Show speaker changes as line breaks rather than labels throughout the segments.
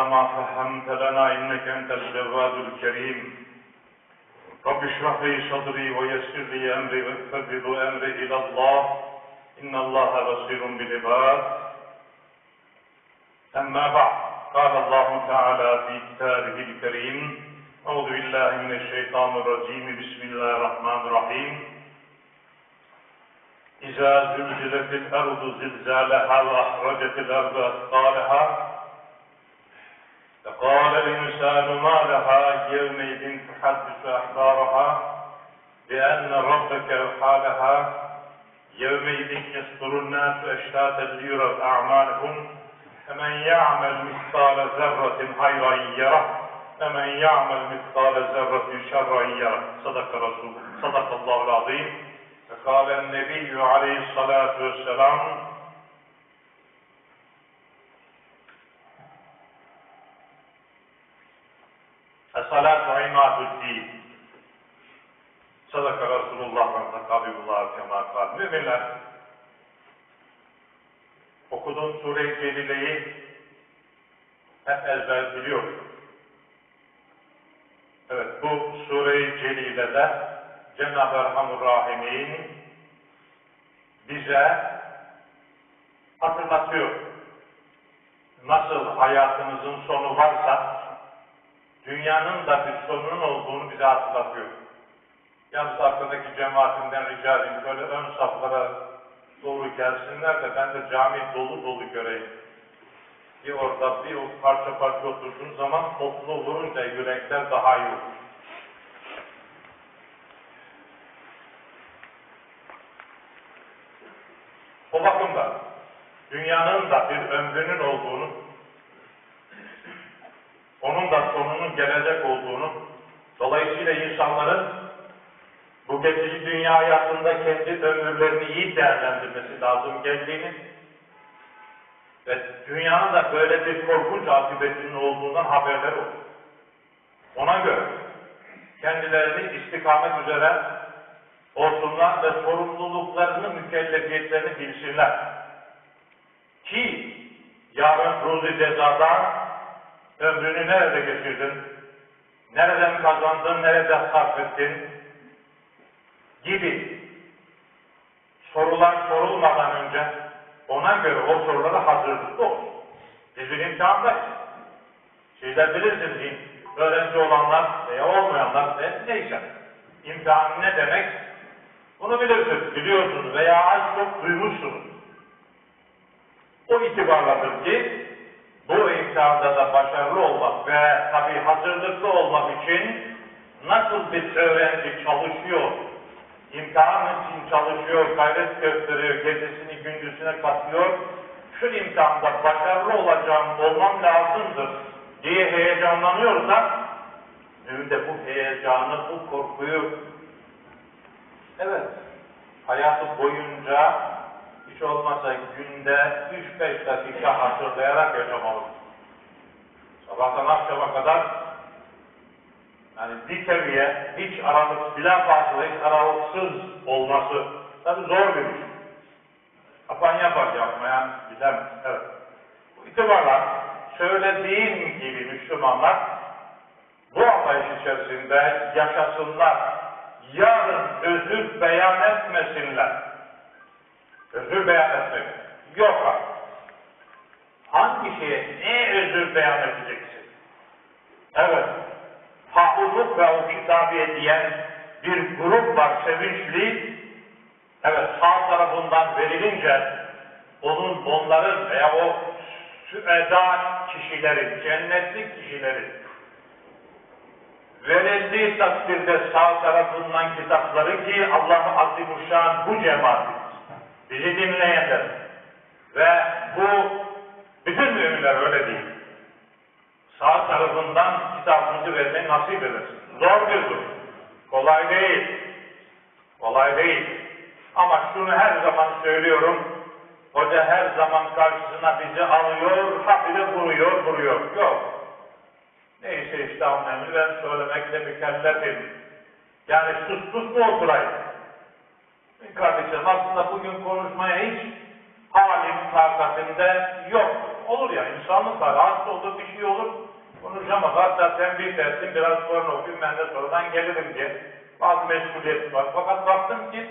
ما فهمت لنا إنك أنت الجواد الكريم. رب اشرح لي صدري ويسر لي أمري وفرد أمري إلى الله. إن الله بصير بالعباد. أما بعد قال الله تعالى في كتابه الكريم أعوذ بالله من الشيطان الرجيم. بسم الله الرحمن الرحيم. إذا زلزلت الأرض زلزالها وأخرجت الأرض أثقالها فقال الإنسان ما لها يومئذ تحدث أخبارها بأن ربك أوحى لها يومئذ يصدر الناس أشتاتا ليروا أعمالهم. فمن يعمل مثقال ذرة خيرا يره. ومن يعمل مثقال ذرة شرا يره. صدق رسول صدق الله العظيم. فقال النبي عليه الصلاة والسلام salatu imaduddin. Sadaka Resulullah ve takabibullah kemal var. Müminler okuduğum sure-i celileyi hep ezber biliyoruz. Evet bu sure-i celilede Cenab-ı Erhamur Rahim'in bize hatırlatıyor. Nasıl hayatımızın sonu varsa dünyanın da bir sonunun olduğunu bize hatırlatıyor. Yalnız arkadaki cemaatinden rica edeyim, böyle ön saflara doğru gelsinler de ben de cami dolu dolu göreyim. Bir orada bir parça parça oturduğun zaman toplu olunca yürekler daha iyi olur. O bakımdan dünyanın da bir ömrünün olduğunu, onun da sonunun gelecek olduğunu, dolayısıyla insanların bu geçici dünya hayatında kendi ömürlerini iyi değerlendirmesi lazım geldiğini ve dünyanın da böyle bir korkunç akıbetinin olduğundan haberleri olur. Ona göre kendilerini istikamet üzere olsunlar ve sorumluluklarını, mükellefiyetlerini bilsinler. Ki yarın ruzi cezada ömrünü nerede geçirdin, nereden kazandın, nerede sarf gibi sorular sorulmadan önce ona göre o sorulara hazırlıklı olsun. Biz bir imtihandayız. Sizler bilirsiniz öğrenci olanlar veya olmayanlar ve neyse. İmtihan ne demek? Bunu bilirsiniz, biliyorsunuz veya az çok duymuşsunuz. O itibarladır ki bu imtihanda da başarılı olmak ve tabi hazırlıklı olmak için nasıl bir öğrenci çalışıyor, imtihan için çalışıyor, gayret gösteriyor, gecesini gündüzüne katıyor. Şu imtihanda başarılı olacağım, olmam lazımdır diye heyecanlanıyorsa, mümin de bu heyecanı, bu korkuyu, evet, hayatı boyunca hiç olmazsa günde 3-5 dakika hatırlayarak yaşamalı. Sabahtan akşama kadar yani bir seviye hiç aralık, bilen fazla hiç aralıksız olması tabi zor bir iş. Yapan yapar, yapmayan bilemez. Evet. Bu itibarla söylediğim gibi Müslümanlar bu anlayış içerisinde yaşasınlar. Yarın özür beyan etmesinler. Özür beyan etmek yok artık. Hangi şeye ne özür beyan edeceksin? Evet, haklılık ve o kitabiye diyen bir grup var sevinçli. Evet sağ tarafından verilince onun onların veya o süeda kişilerin, cennetlik kişilerin verildiği takdirde sağ tarafından kitapları ki Allah-u Azimuşşan bu cemaat bizi dinleyenler ve bu bütün müminler öyle değil sağ tarafından kitabımızı vermeyi nasip edersin. Zor bir durum. Kolay değil. Kolay değil. Ama şunu her zaman söylüyorum. Hoca her zaman karşısına bizi alıyor, habire vuruyor, vuruyor. Yok. Neyse işte emri ben söylemekle mükellefim. Yani sus sus mu oturayım? Kardeşlerim aslında bugün konuşmaya hiç halim, takatimde yok. Olur ya insanlık hali, hasta olur, bir şey olur. Konuşamaz. Hatta tembih ettim, biraz sonra okuyayım, ben de sonradan gelirim diye. Bazı meşguliyet var. Fakat baktım ki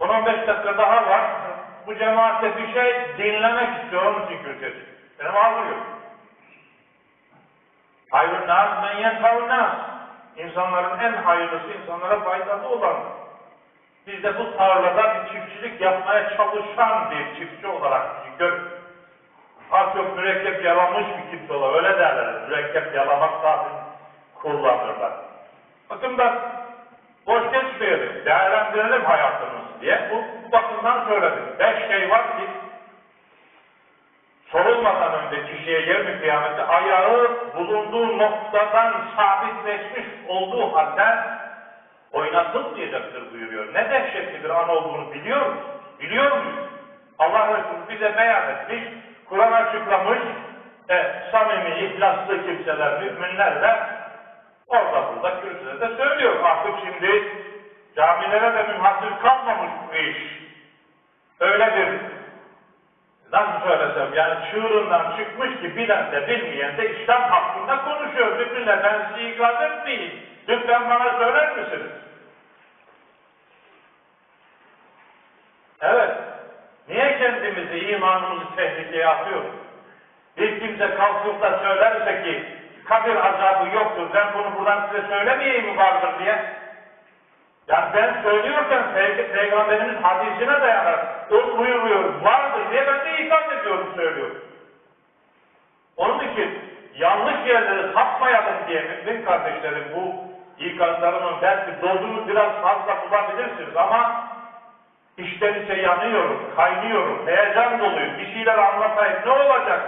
10-15 dakika daha var. Bu cemaatte bir şey dinlemek istiyor, onun için çıktım. Benim ağzım yok. Hayrun nas men nas. İnsanların en hayırlısı insanlara faydalı olan. Biz de bu tarlada bir çiftçilik yapmaya çalışan bir çiftçi olarak gör. Az çok mürekkep yalamış bir kimse olur. Öyle derler. Mürekkep yalamak tabi kullanırlar. Bakın da boş geçmeyelim. Değerlendirelim hayatımızı diye. Bu, bakımdan söyledim. Beş şey var ki sorulmadan önce kişiye yarın kıyamette ayağı bulunduğu noktadan sabitleşmiş olduğu halde oynatılmayacaktır buyuruyor. Ne dehşetli bir an olduğunu biliyor musunuz? Biliyor muyuz? Allah Resulü bize beyan etmiş, Kur'an açıklamış, e, samimi, ihlaslı kimseler, müminler de orada burada kürsüde de söylüyor. Artık şimdi camilere de münhasır kalmamış bu iş. Öyle bir nasıl söylesem yani çığırından çıkmış ki bilen de bilmeyen de İslam hakkında konuşuyor. Müminler ben sizi ikaz etmeyeyim. Lütfen bana söyler misiniz? Evet. Niye kendimizi, imanımızı tehlikeye atıyoruz? Bir kimse kalkıp da söylerse ki kabir azabı yoktur, ben bunu buradan size söylemeyeyim mi vardır diye. Yani ben söylüyorken Peyg Peygamberimiz hadisine dayanar. O buyuruyor, vardır diye ben de ikaz ediyorum, söylüyorum. Onun için yanlış yerleri sapmayalım diye mümin kardeşlerim bu ikazlarının belki dozunu biraz fazla bulabilirsiniz ama içten içe yanıyorum, kaynıyorum, heyecan doluyum, bir şeyler anlatayım ne olacak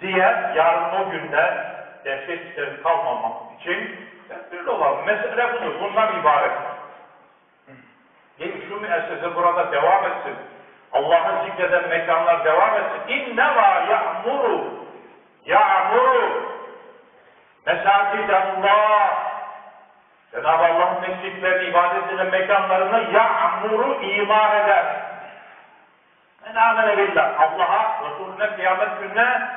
diye yarın o günde dehşet içerisinde kalmamak için tedbirli olalım. Mesele budur, bundan ibaret. Gelin şu müessese burada devam etsin. Allah'ı zikreden mekanlar devam etsin. İnne va ya'muru ya'muru mesacid-Allah Cenab-ı Allah'ın mescitlerini, ibadet edilen mekanlarını ya'muru imar eder. Men amene billah. Allah'a, Resulüne kıyamet gününe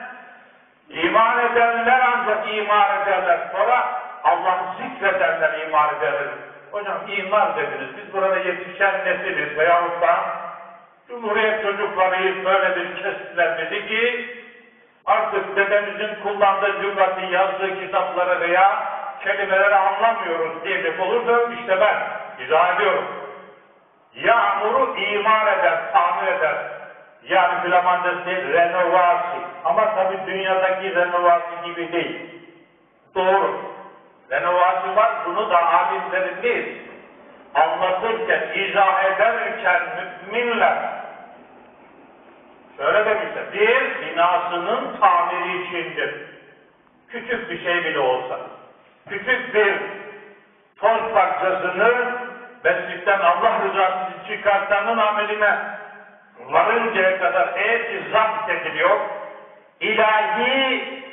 iman edenler ancak imar ederler. Sonra Allah'ı zikredenler imar ederler. Hocam imar dediniz. Biz burada yetişen nesiliz veyahut da Cumhuriyet çocuklarıyız böyle bir kesitler dedi ki artık dedemizin kullandığı lügatı yazdığı kitapları veya kelimeleri anlamıyoruz diyecek olursa işte ben izah ediyorum. Yağmuru imar eder, tamir eder. Yani Flamanca değil, renovasi. Ama tabi dünyadaki renovasi gibi değil. Doğru. Renovasi var, bunu da alimlerimiz anlatırken, izah ederken müminler şöyle demişler, bir binasının tamiri içindir. Küçük bir şey bile olsa, küçük bir toz parçasını mescitten Allah rızası çıkartanın ameline varıncaya kadar eğer ki zapt ediliyor, ilahi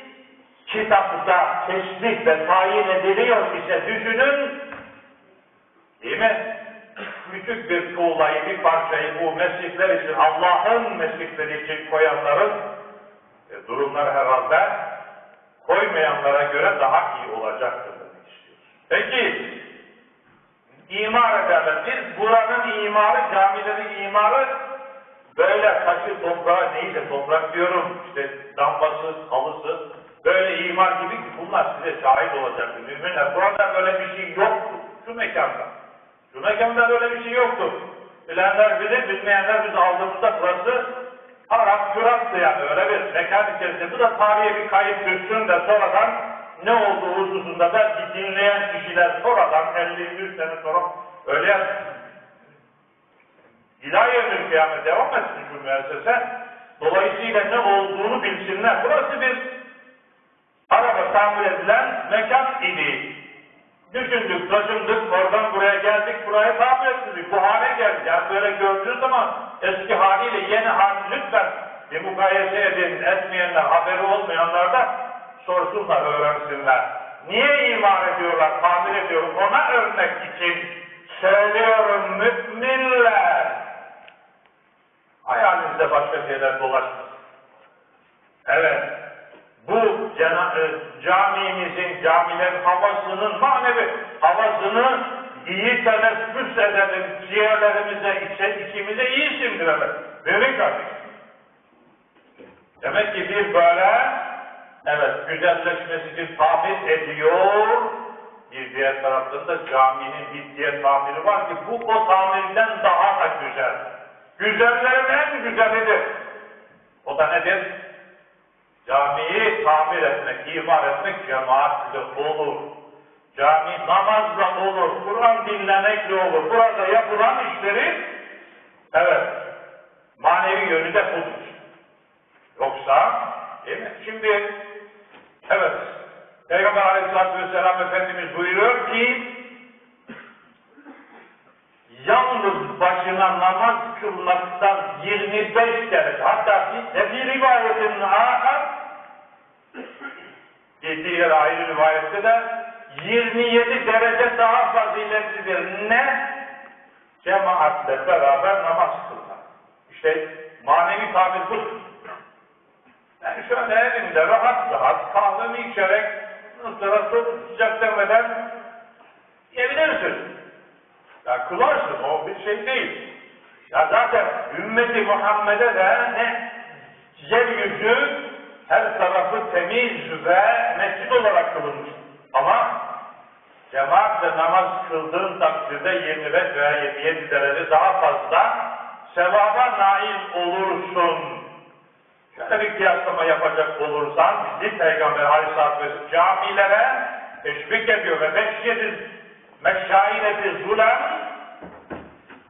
kitapta teşbih ve tayin ediliyor ise düşünün, değil mi? Küçük bir tuğlayı, bir parçayı bu mescitler için, Allah'ın mescitleri için koyanların e, durumları herhalde koymayanlara göre daha iyi olacaktır demek istiyoruz. Peki, imar ederler. Biz buranın imarı, camilerin imarı böyle taşı toprağı neyse toprak diyorum, işte lambası, halısı, böyle imar gibi ki bunlar size şahit olacaktır. Müminler, burada böyle bir şey yoktu. Şu mekanda. Şu mekanda böyle bir şey yoktu. Bilenler bilir, bilmeyenler biz aldığımızda burası Arap Kürat'tı yani öyle bir mekan içerisinde. Bu da tarihe bir kayıp düşsün de sonradan ne olduğu hususunda belki dinleyen kişiler sonradan 50-100 sene sonra öyle yazsın. İlahi ömür kıyamet devam etsin şu müessese. Dolayısıyla ne olduğunu bilsinler. Burası bir araba tamir edilen mekan idi. Düşündük, taşındık, oradan buraya geldik, burayı geldi. Yani böyle gördüğünüz zaman eski haliyle yeni hali lütfen bir mukayese edin. Etmeyenler, haberi olmayanlar da sorsunlar, öğrensinler. Niye imar ediyorlar, tamir ediyorum? Ona örnek için söylüyorum müminler. Hayalinizde başka şeyler dolaşmasın. Evet, bu camimizin, camilerin havasının manevi havasını iyi teneffüs edelim, ciğerlerimize, içe, içimize iyi sindirelim. Mümin kardeşim. Demek ki bir böyle, evet, güzelleşmesi için tamir ediyor. Bir diğer taraftan da caminin bir diğer tamiri var ki bu o tamirden daha da güzel. Güzellerin en güzelidir. O da nedir? Camiyi tamir etmek, imar etmek cemaatle olur. Cami namazla olur, Kur'an dinlemekle olur. Burada yapılan işleri, evet, manevi yönü de budur. Yoksa, değil mi? Şimdi, evet, Peygamber Aleyhisselatü Vesselam Efendimiz buyuruyor ki, yalnız başına namaz kılmaktan 25 derece, hatta bir, rivayetin ahar, bir diğer ayrı rivayette de 27 derece daha faziletlidir. Ne? Cemaatle beraber namaz kılmak. İşte manevi tabir budur. Yani şöyle evinde rahat rahat kahvemi içerek ıstara sıcak demeden yiyebilirsin. Ya kılarsın o bir şey değil. Ya zaten ümmeti Muhammed'e de ne yeryüzü her tarafı temiz ve mescid olarak kılınmış. Ama cemaatle namaz kıldığın takdirde 25 veya 27 derece daha fazla sevaba nail olursun. Şöyle bir kıyaslama yapacak olursan, bizim Peygamber Aleyhisselatü Vesselam camilere teşvik ediyor ve meşyedin meşşaireti zulem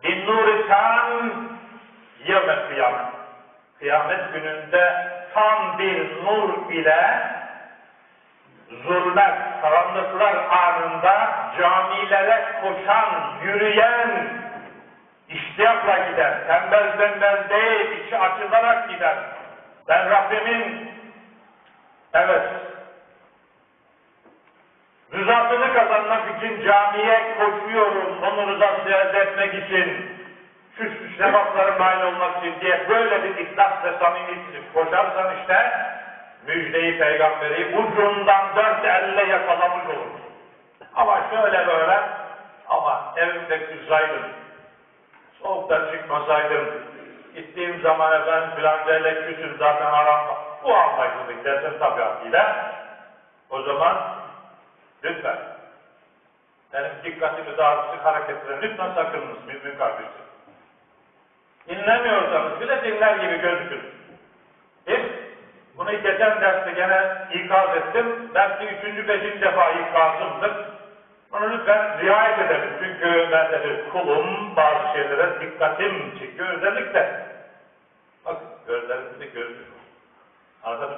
bin nuri tam yevmet kıyamet. Kıyamet gününde tam bir nur ile zulmet, karanlıklar anında camilere koşan, yürüyen, iştiyakla gider, tembel tembel değil, içi açılarak gider. Ben Rabbimin, evet, rızasını kazanmak için camiye koşuyorum, onun rızasını elde etmek için, şu sevaplara nail olmak için diye böyle bir ihlas ve samimiyetle koşarsan işte, müjdeyi peygamberi ucundan dört elle yakalamış olur. Ama şöyle böyle, ama evimde kızsaydım, soğukta çıkmasaydım, gittiğim zaman efendim filancayla küsüm zaten aram bu anlaşıldık desin tabiatıyla, o zaman lütfen benim dikkatimi daha sık hareketlere lütfen sakınınız mümin kardeşim. Dinlemiyorsanız bile dinler gibi gözükür. Biz bunu geçen derste gene ikaz ettim. Belki üçüncü, beşinci defa ikazımdır. Bunu lütfen riayet edelim. Çünkü ben de bir kulum, bazı şeylere dikkatim çekiyor. Özellikle, bak gözlerimizde gözlük. Anladın mı?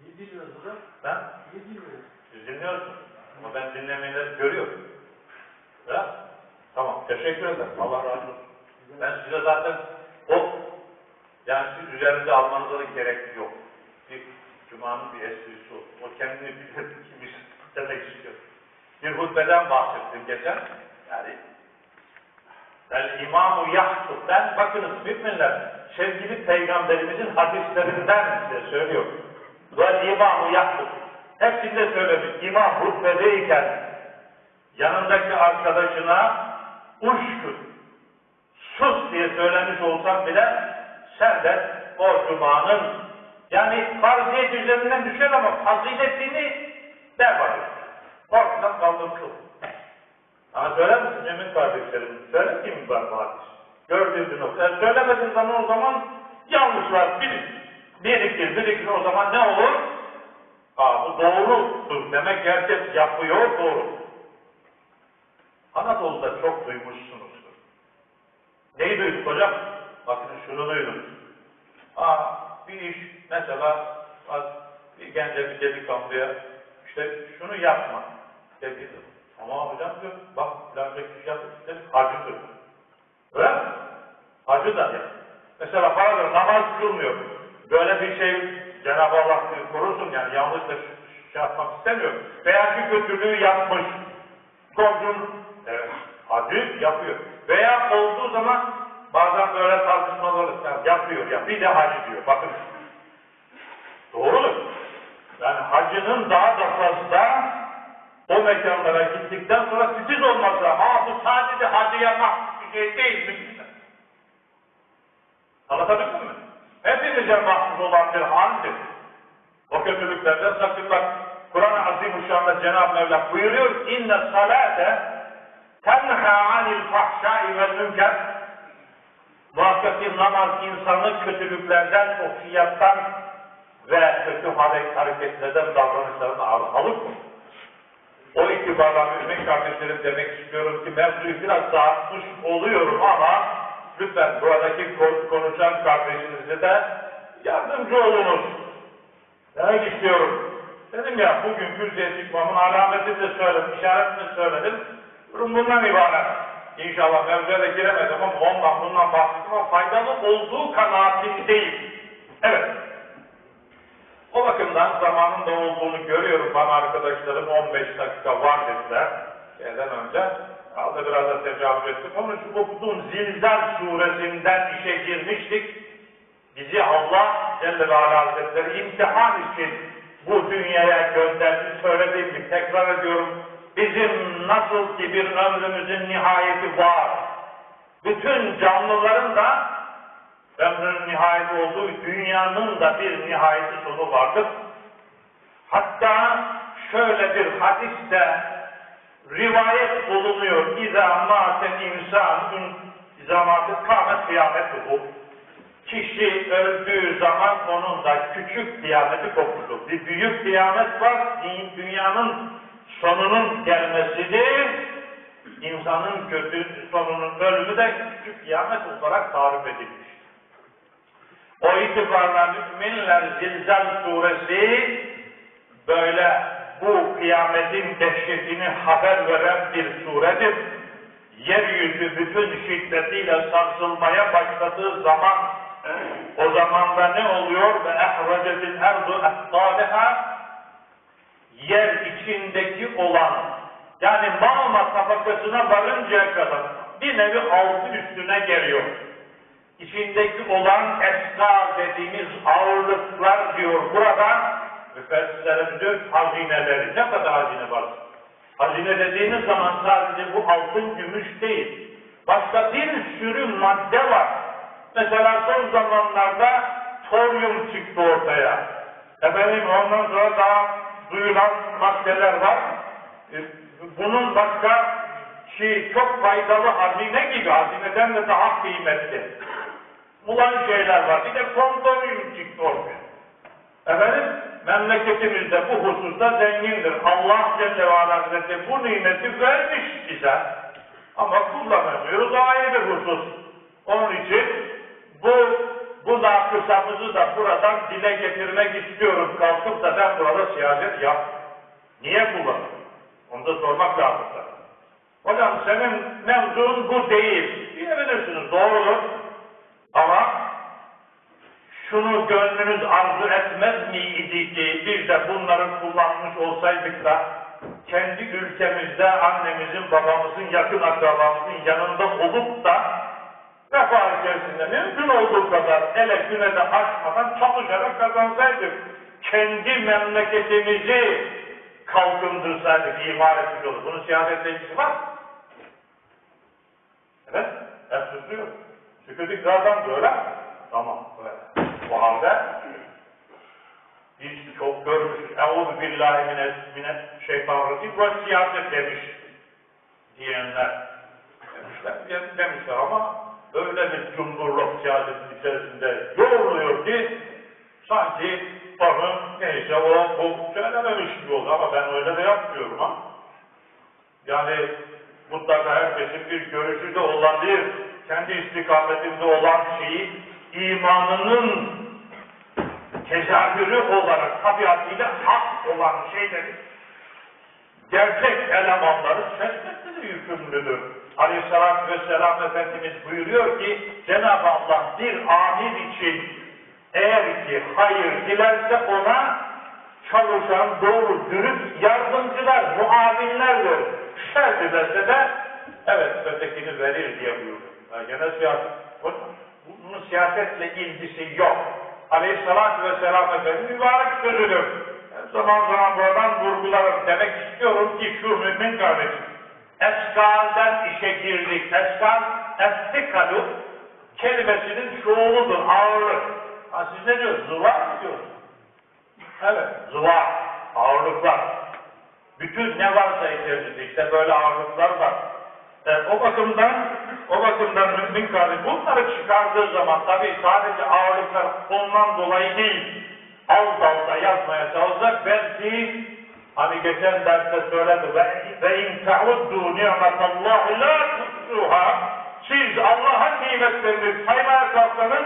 Ne dinliyoruz hocam?
Ben,
Ne dinliyoruz?
siz dinliyorsunuz. Ama ben dinlemeyenleri görüyorum. Ya? Tamam, teşekkür ederim. Allah razı olsun. Ben size zaten o, yani siz üzerinize almanıza da gerek yok. Bir Cuma'nın bir esprisi olsun. O kendini bilir kimmiş demek istiyor. Bir hutbeden bahsettim geçen. Yani El İmamu Yahtub. Ben bakınız müminler sevgili peygamberimizin hadislerinden size söylüyorum. Ve İmamu Yahtub. Hepsinde söylemiş. İmam hutbedeyken yanındaki arkadaşına uşkut, diye söylemiş olsam bile sen de o cumanın yani farziyet üzerinden düşer ama faziletini berbat et. Ortadan kaldır kıl. Ama söyler misin mümin kardeşlerim? Söyle ki mi ben hadis? Gördüğün bir nokta. Yani söylemediğin zaman o zaman yanlışlar bir, birikir, birikir o zaman ne olur? Aa, bu doğrudur. Demek herkes yapıyor, doğru. Anadolu'da çok duymuşsunuzdur. Neyi duyduk hocam? Bakın şunu duydum. Aa, bir iş mesela bir gence bir delikanlıya işte şunu yapma dedi. Ama hocam diyor bak filanca kişi yaptı dedi hacıdır. Öyle mi? Hacı da ya. Mesela bazıları namaz kılmıyor. Böyle bir şey Cenab-ı Allah korusun yani yanlış da şey yapmak istemiyor. Veya bir kötülüğü yapmış. Komşun evet, hacı yapıyor. Veya olduğu zaman bazen böyle tartışmalar. Yani yapıyor ya bir de hacı diyor. Bakın Doğrudur. Yani hacının daha da fazla o mekanlara gittikten sonra titiz olması ama bu sadece hacı yapmak bir şey değil mi? Anlatabildim mi? Hepimize mahsus olan bir haldir. O kötülüklerden sakınmak. Kur'an-ı Azimuşşan'da Cenab-ı Mevla buyuruyor inne salate tenha anil fahşai vel münker Muhakkak namaz insanı kötülüklerden, ofiyattan ve kötü hare- hareketlerden, davranışlardan alıkoyar. O itibarla mümin kardeşlerim demek istiyorum ki mevzuyu biraz dağıtmış oluyorum ama lütfen buradaki ko- konuşan kardeşinize de yardımcı olunuz. Demek istiyorum. Dedim ya bugün kürsüye çıkmamın alametini de söyledim, işaretini söyledim. Durum bundan ibaret. İnşallah mevzuya da giremedim ama ondan bundan bahsettim ama faydalı olduğu kanaatindeyim. Evet. O bakımdan zamanın da olduğunu görüyorum. Bana arkadaşlarım 15 dakika var dediler. Şeyden önce. Aldı biraz da tecavüz ettim. Onun için okuduğum Zilzal suresinden işe girmiştik. Bizi Allah Celle ve Ala Hazretleri imtihan için bu dünyaya gönderdi. Söylediğim tekrar ediyorum. Bizim nasıl ki bir ömrümüzün nihayeti var. Bütün canlıların da ömrünün nihayeti olduğu dünyanın da bir nihayeti sonu vardır. Hatta şöyle bir hadiste rivayet bulunuyor. İzâ mâten insânun izâ mâten kâmet kıyametuhu. Kişi öldüğü zaman onun da küçük kıyameti kopmuştur. Bir büyük kıyamet var. Dü- Dünyanın sonunun gelmesidir. İnsanın kötü sonunun ölümü de küçük kıyamet olarak tarif edilmiş. O itibarla müminler Zilzal suresi böyle bu kıyametin dehşetini haber veren bir suredir. Yeryüzü bütün şiddetiyle sarsılmaya başladığı zaman o zaman da ne oluyor? Ve ehrecetil erdu ehkâleha yer içindeki olan yani mağma tabakasına varıncaya kadar bir nevi altı üstüne geliyor. İçindeki olan eska dediğimiz ağırlıklar diyor burada müfessirlerim diyor hazineleri. Ne kadar hazine var? Hazine dediğiniz zaman sadece bu altın gümüş değil. Başka bir sürü madde var. Mesela son zamanlarda toryum çıktı ortaya. Efendim ondan sonra daha duyulan maddeler var. E, Bunun başka şey çok faydalı hazine gibi, hazineden de daha kıymetli. Bulan şeyler var. Bir de kondominyum çıktı ortaya. Efendim, memleketimizde bu hususta zengindir. Allah Celle ve Ala Hazretleri bu nimeti vermiş bize. Ama kullanamıyoruz ayrı bir husus. Onun için bu bu nakısamızı da buradan dile getirmek istiyorum. Kalkıp da ben burada siyaset yap. Niye kullanıyorum? Onu da sormak lazım. Hocam senin mevzun bu değil. Diyebilirsiniz. Doğrudur. Ama şunu gönlünüz arzu etmez miydi ki biz de bunları kullanmış olsaydık da kendi ülkemizde annemizin, babamızın, yakın akrabamızın yanında olup da refah içerisinde mümkün olduğu kadar ele güne de açmadan çalışarak kazansaydık. Kendi memleketimizi kalkındırsaydık, imar etmiş olur. Bunun siyasetle ilgisi var. Evet, hep susuyor. Tükürdük zaten böyle. Tamam, böyle. O halde biz çok görmüşüz. Eûzü billahi mine, mine şeytanirracim ve siyaset demiş diyenler. Demişler, demişler ama öyle bir cumhurluk siyasetin içerisinde yoğruluyor ki sanki onu neyse o bu söylememiş gibi oldu ama ben öyle de yapmıyorum ha. Yani mutlaka herkesin bir görüşü de olabilir. Kendi istikametinde olan şeyi imanının tezahürü olarak tabiatıyla hak olan şeyleri gerçek elemanları seçmekle de yükümlüdür. Aleyhisselatü Vesselam Efendimiz buyuruyor ki Cenab-ı Allah bir amir için eğer ki hayır dilerse ona çalışan doğru dürüst yardımcılar, muavinler verir. Şer dilerse de evet ötekini verir diye buyuruyor. Yani gene siyaset, bunun siyasetle ilgisi yok. Aleyhisselatü Vesselam Efendimiz mübarek sözüdür. Zaman zaman buradan vurgularım. Demek istiyorum ki şu mümin kardeşim, eskalden işe girdik. Eskal, estikalu kelimesinin çoğuludur, ağırlık. Ha siz ne diyorsunuz? Zıva mı diyorsunuz? Evet, zıva, ağırlıklar. Bütün ne varsa içerisinde işte böyle ağırlıklar var. E, o bakımdan, o bakımdan mümin kardeş bunları çıkardığı zaman tabii sadece ağırlıklar ondan dolayı değil, alt alta yazmaya çalışacak. Belki hani geçen derste söyledi ve, ve in teuddu ni'metallahi la tutsuha siz Allah'ın nimetlerini saymaya kalksanız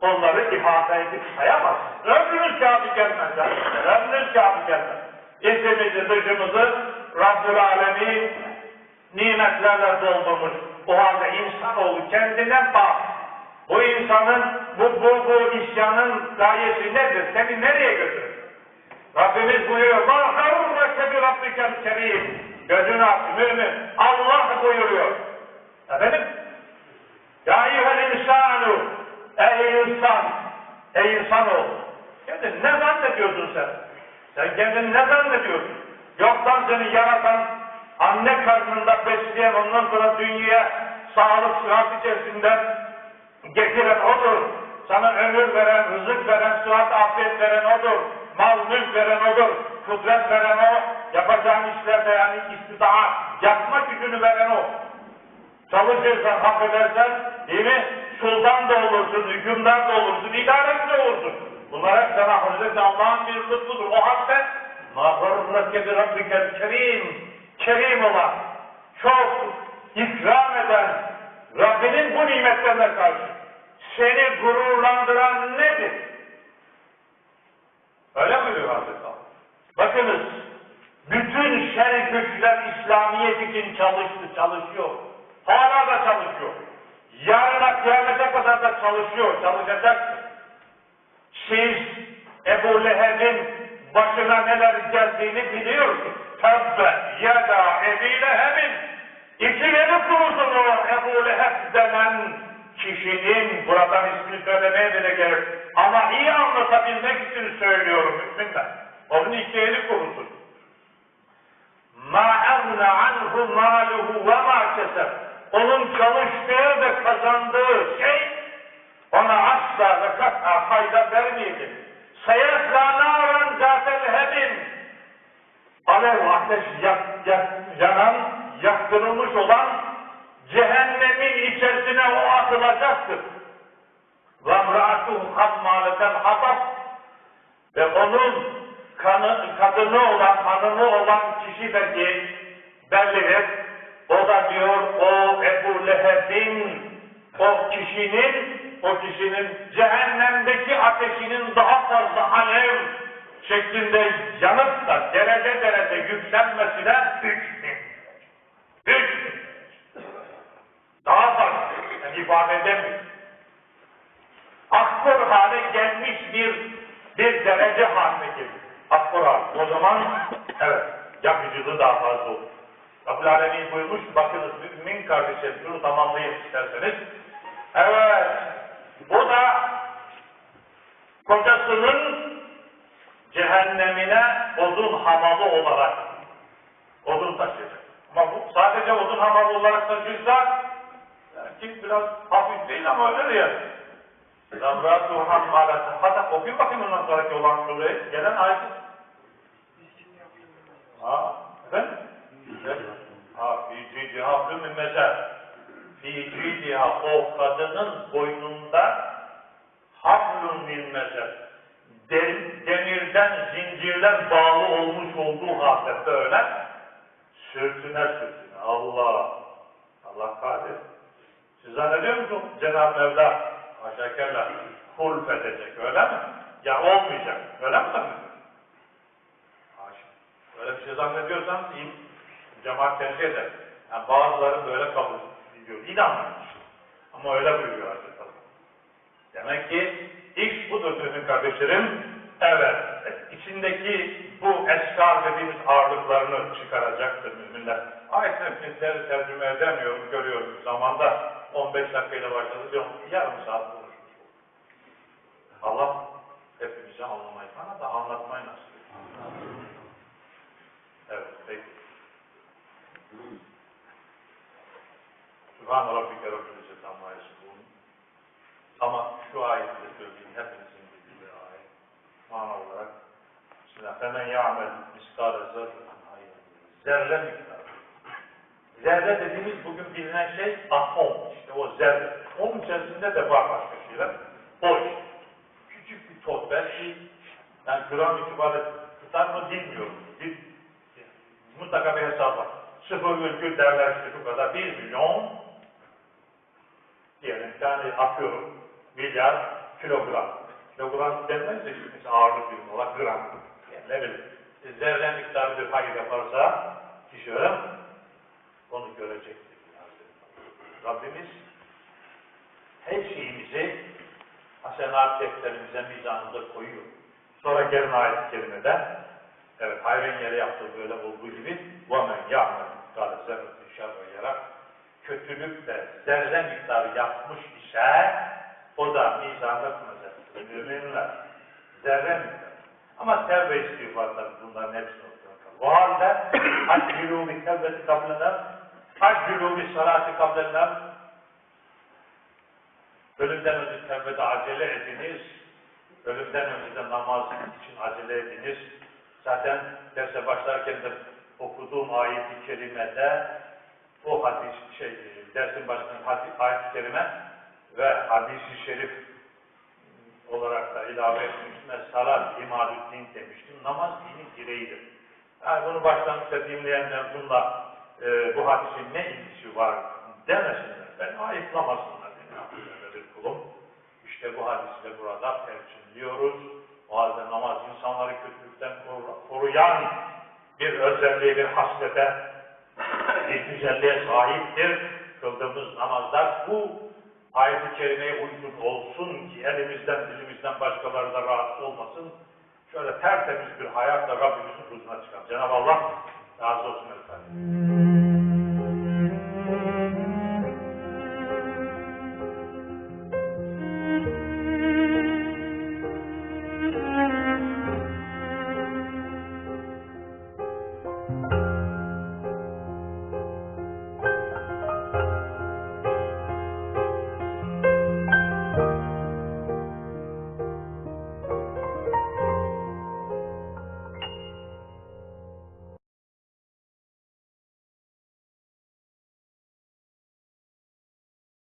onları ihata edip sayamazsınız. Ömrünüz kâfi gelmez. Ömrünüz kâfi gelmez. İçimizi dışımızı Rabbül Alemin nimetlerle doldurmuş. O halde insanoğlu kendine bak. Bu insanın, bu, bu, bu isyanın gayesi nedir? Seni nereye götürür? Rabbimiz buyuruyor. Ma harurrake bi rabbikel kerim. Gözünü aç mümin. Allah buyuruyor. Efendim? Ya eyyühel insanu. Ey insan. Ey insanoğlu. Kendin ne zannediyorsun sen? Sen kendini ne zannediyorsun? Yoktan seni yaratan, anne karnında besleyen, ondan sonra dünyaya sağlık, sıhhat içerisinde getiren odur. Sana ömür veren, rızık veren, sıhhat, afiyet veren odur mal mülk veren odur, kudret veren o, yapacağın işlerde yani istidaat, yapma gücünü veren o. Çalışırsan, hak edersen, değil mi? Sultan da olursun, hükümdar da olursun, idareci de olursun. Bunlar hep sana Hazreti Allah'ın bir lütfudur. O hakta mağfırlake bir Rabbikel kerim, kerim olan, çok ikram eden Rabbinin bu nimetlerine karşı seni gururlandıran nedir? Öyle diyor Hazreti? Bakınız, bütün şer güçler İslamiyet için çalıştı, çalışıyor. Hala da çalışıyor. Yarına kıyamete kadar da çalışıyor, çalışacaktır. Siz Ebu Leheb'in başına neler geldiğini biliyorsunuz. Tebbe yeda Ebi Leheb'in ikileri kurusun o Ebu Leheb denen kişinin buradan ismini söylemeye bile gerek. Ama iyi anlatabilmek için söylüyorum müminler. Onun iki eli kurusun. Eğne anhu maluhu ve ma keseb. Onun çalıştığı ve kazandığı şey ona asla ve kat'a fayda vermeyecek. Seyezla naran zaten hebin. Alev ateş yak, yak, yanan, yaktırılmış olan cehennemin içerisine o atılacaktır. Mra'atuhu hammaleten hatab ve onun kanı, kadını olan, hanımı olan kişi de değil, bellidir. O da diyor o Ebu Leheb'in o kişinin o kişinin cehennemdeki ateşinin daha fazla alev şeklinde yanıp da derece derece yükselmesine üç bin. Üç bin. Daha fazla. Yani ifade edemiyor. Akkor hale gelmiş bir bir derece haline gelir. Akkor hali. O zaman evet yakıcılığı daha fazla olur. Rabbül Alemin buyurmuş, bakınız mümin kardeşlerim şunu tamamlayın isterseniz. Evet, bu da kocasının cehennemine odun hamalı olarak odun taşıyacak. Ama bu sadece odun hamalı olarak taşırsa ki biraz hafif değil ama öyle de yani. Zamratu hammalete. Hatta okuyun bakayım ondan sonraki olan sureyi. Gelen ayet. Ha, efendim? Ha, fi cidiha min mezer. Fi cidiha o kadının boynunda hablun min mezer. Dem- Demirden zincirler bağlı olmuş olduğu halde böyle sürtüne sürtüne. Allah! Allah kadir. Siz zannediyor musunuz Cenab-ı Mevla haşa kella hulf edecek öyle mi? Ya olmayacak. Öyle mi zannediyorsunuz? Haşa. Öyle bir şey zannediyorsanız iyi. Cemaat tercih eder. Yani bazıları böyle kabul ediyor. İnanmıyor. Ama öyle buyuruyor Hazreti Allah. Demek ki iş budur mümin kardeşlerim. Evet, içindeki bu eskar dediğimiz ağırlıklarını çıkaracaktır müminler. Ayet-i tercüme edemiyorum, görüyorum. Zamanda 15 dakikayla başladı, yarım saat konuşmuş. Allah hepimize anlamayı, bana da anlatmayı nasip. Evet, peki. Sübhan Rabbike Rabbil İzzet Amma. Ama şu ayeti de söyleyeyim, Femen ya'mel miskale. Zerre miktarı. Zerre dediğimiz bugün bilinen şey atom. İşte o zerre. Onun içerisinde de var başka şeyler. İşte. Küçük bir tot. Belki yani gram itibariyle tutar mı bilmiyorum. Bir, mutlaka bir hesap var. Sıfır virgül derler işte şu kadar. Bir milyon diyelim yani atıyorum milyar kilogram. Kilogram denmez de mesela ağırlık birimi olarak gram Yani ne bileyim. E, Zerre miktarı bir hayır yaparsa kişi onu görecektir. Rabbimiz her şeyimizi hasenat defterimize mizanında koyuyor. Sonra gelen ayet-i kerimede evet hayvan yere yaptığı böyle olduğu gibi وَمَنْ يَعْمَلْ مِقْدَارَ زَرَّةٍ شَرًّا yarak kötülük de zerre miktarı yapmış ise o da mizanda kınacaktır. Müminler zerre miktarı. ama tevbe istiğfar tabii bunların hepsini kalır. Bu halde acilû bi tevbeti kablenler acilû bi salati kablenler Ölümden önce tevbede acele ediniz. Ölümden önce de namaz için acele ediniz. Zaten derse başlarken de okuduğum ayet-i kerimede o hadis şey dersin başında hadis, ayet-i kerime ve hadis-i şerif olarak da ilave etmiştim. Salat imadüddin demiştim. Namaz dinin direğidir. Yani bunu başlangıçta dinleyenler bununla e, bu hadisin ne ilgisi var demesinler. Ben ayıplamasınlar. Affederler bir kulum. İşte bu hadisle burada tercümlüyoruz. O halde namaz insanları kötülükten koru- koruyan bir özelliğe, bir haslete, bir güzelliğe sahiptir. Kıldığımız namazlar bu ayet-i kerimeye uygun olsun ki elimizden dilimizden başkaları da rahatsız olmasın. Şöyle tertemiz bir hayatla Rabbimizin huzuruna çıkalım. Cenab-ı Allah razı olsun efendim.